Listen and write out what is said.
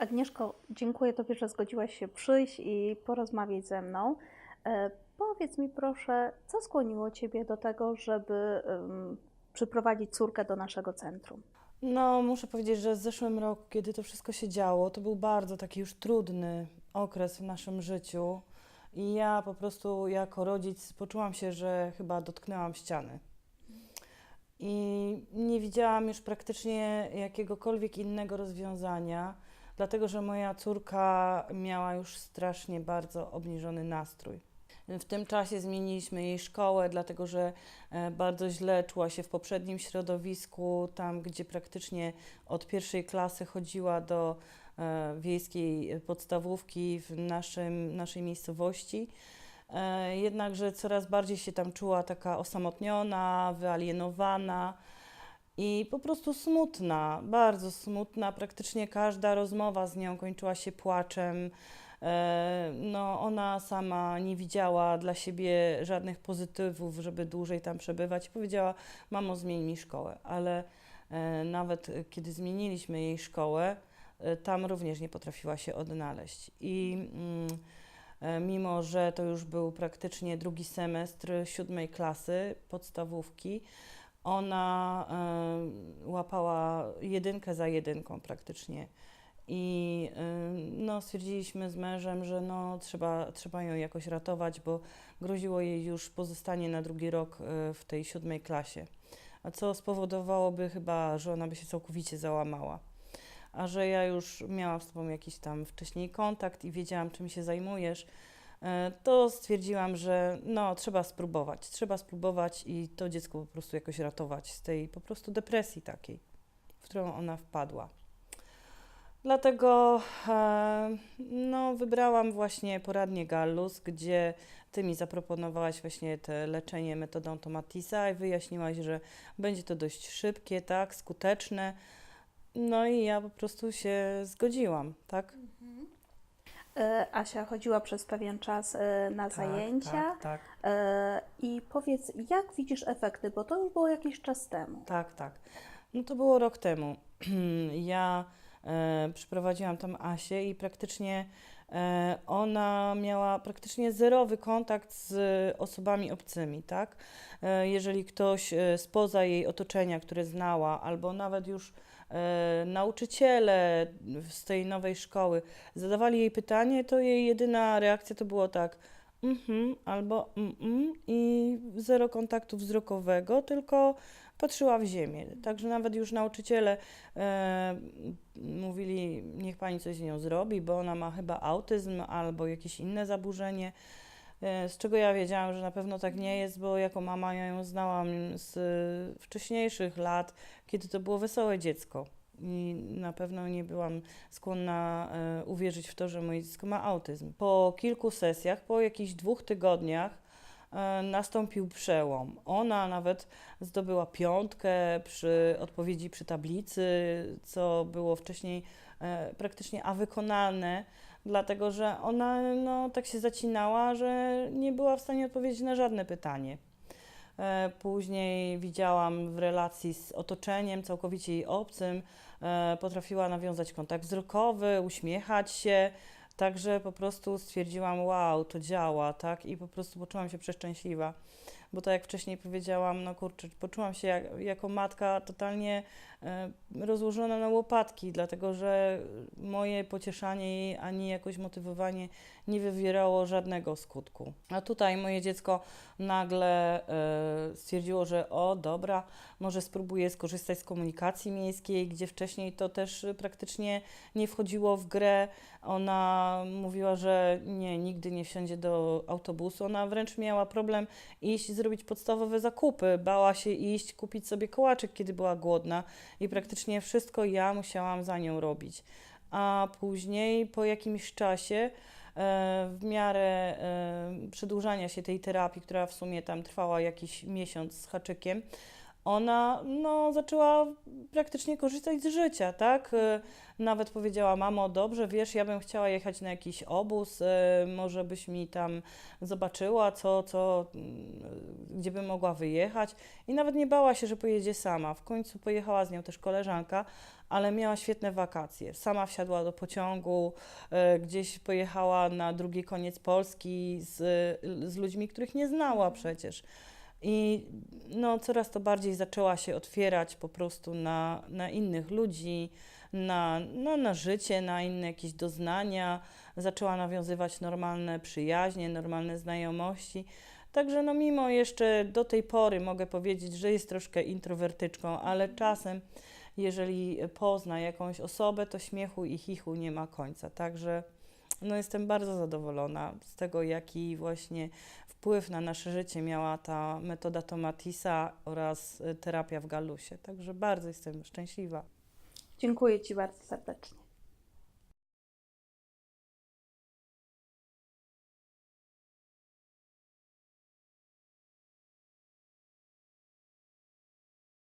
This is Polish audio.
Agnieszko, dziękuję Tobie, że zgodziłaś się przyjść i porozmawiać ze mną. E, Powiedz mi proszę, co skłoniło Ciebie do tego, żeby em, przyprowadzić córkę do naszego centrum? No, muszę powiedzieć, że w zeszłym roku, kiedy to wszystko się działo, to był bardzo taki już trudny okres w naszym życiu. I ja po prostu jako rodzic poczułam się, że chyba dotknęłam ściany. I nie widziałam już praktycznie jakiegokolwiek innego rozwiązania, dlatego że moja córka miała już strasznie bardzo obniżony nastrój. W tym czasie zmieniliśmy jej szkołę, dlatego że e, bardzo źle czuła się w poprzednim środowisku, tam gdzie praktycznie od pierwszej klasy chodziła do e, wiejskiej podstawówki w naszym, naszej miejscowości. E, Jednakże coraz bardziej się tam czuła taka osamotniona, wyalienowana i po prostu smutna, bardzo smutna. Praktycznie każda rozmowa z nią kończyła się płaczem. E, No, ona sama nie widziała dla siebie żadnych pozytywów, żeby dłużej tam przebywać. Powiedziała: Mamo, zmień mi szkołę. Ale e, nawet kiedy zmieniliśmy jej szkołę, e, tam również nie potrafiła się odnaleźć. I mm, mimo, że to już był praktycznie drugi semestr siódmej klasy podstawówki, ona e, łapała jedynkę za jedynką praktycznie. I no, stwierdziliśmy z mężem, że no, trzeba, trzeba ją jakoś ratować, bo groziło jej już pozostanie na drugi rok y, w tej siódmej klasie. A co spowodowałoby chyba, że ona by się całkowicie załamała. A że ja już miałam z tobą jakiś tam wcześniej kontakt i wiedziałam, czym się zajmujesz, to stwierdziłam, że no, trzeba spróbować. Trzeba spróbować i to dziecko po prostu jakoś ratować z tej po prostu depresji takiej, w którą ona wpadła. Dlatego e, no, wybrałam właśnie poradnię Gallus, gdzie ty mi zaproponowałaś właśnie te leczenie metodą Tomatisa i wyjaśniłaś, że będzie to dość szybkie, tak, skuteczne. No i ja po prostu się zgodziłam, tak? E, Asia chodziła przez pewien czas e, na zajęcia. Tak, tak, E, I powiedz, jak widzisz efekty, bo to już było jakiś czas temu. tak, tak. No to było rok temu. Ja e, przyprowadziłam tam Asię i praktycznie ona miała praktycznie zerowy kontakt z osobami obcymi, tak? E, jeżeli ktoś e, spoza jej otoczenia, które znała, albo nawet już e, nauczyciele z tej nowej szkoły zadawali jej pytanie, to jej jedyna reakcja to było tak mhm albo mm i zero kontaktu wzrokowego, tylko patrzyła w ziemię. Także nawet już nauczyciele e, mówili, niech pani coś z nią zrobi, bo ona ma chyba autyzm albo jakieś inne zaburzenie. E, z czego ja wiedziałam, że na pewno tak nie jest, bo jako mama ja ją znałam z wcześniejszych lat, kiedy to było wesołe dziecko. I na pewno nie byłam skłonna e, uwierzyć w to, że moje dziecko ma autyzm. Po kilku sesjach, po jakichś dwóch tygodniach, e, nastąpił przełom. Ona nawet zdobyła piątkę przy odpowiedzi przy tablicy, co było wcześniej e, praktycznie a wykonalne, dlatego że ona no, tak się zacinała, że nie była w stanie odpowiedzieć na żadne pytanie. E, Później widziałam w relacji z otoczeniem całkowicie jej obcym, e, potrafiła nawiązać kontakt wzrokowy, uśmiechać się, także po prostu stwierdziłam, wow, to działa, tak? I po prostu poczułam się przeszczęśliwa, bo tak jak wcześniej powiedziałam, no kurczę, poczułam się jak, jako matka totalnie e, rozłożona na łopatki, dlatego że moje pocieszanie jej ani jakoś motywowanie nie wywierało żadnego skutku. A tutaj moje dziecko nagle e, stwierdziło, że o dobra, może spróbuję skorzystać z komunikacji miejskiej, gdzie wcześniej to też praktycznie nie wchodziło w grę. Ona mówiła, że nie, nigdy nie wsiądzie do autobusu. Ona wręcz miała problem iść zrobić podstawowe zakupy. Bała się iść kupić sobie kołaczek, kiedy była głodna i praktycznie wszystko ja musiałam za nią robić. A później po jakimś czasie e, w miarę e, przedłużania się tej terapii, która w sumie tam trwała jakiś miesiąc z haczykiem, ona no, zaczęła praktycznie korzystać z życia, tak? E, Nawet powiedziała, mamo, dobrze, wiesz, ja bym chciała jechać na jakiś obóz, e, może byś mi tam zobaczyła, co, co, mm, gdzie by mogła wyjechać i nawet nie bała się, że pojedzie sama. W końcu pojechała z nią też koleżanka, ale miała świetne wakacje. Sama wsiadła do pociągu, gdzieś pojechała na drugi koniec Polski z, z ludźmi, których nie znała przecież. I no, coraz to bardziej zaczęła się otwierać po prostu na, na innych ludzi, na, no, na życie, na inne jakieś doznania. Zaczęła nawiązywać normalne przyjaźnie, normalne znajomości. Także no, mimo jeszcze do tej pory mogę powiedzieć, że jest troszkę introwertyczką, ale czasem, jeżeli pozna jakąś osobę, to śmiechu i chichu nie ma końca. Także no, jestem bardzo zadowolona z tego, jaki właśnie wpływ na nasze życie miała ta metoda Tomatisa oraz y, terapia w Galusie. Także bardzo jestem szczęśliwa. Dziękuję Ci bardzo serdecznie.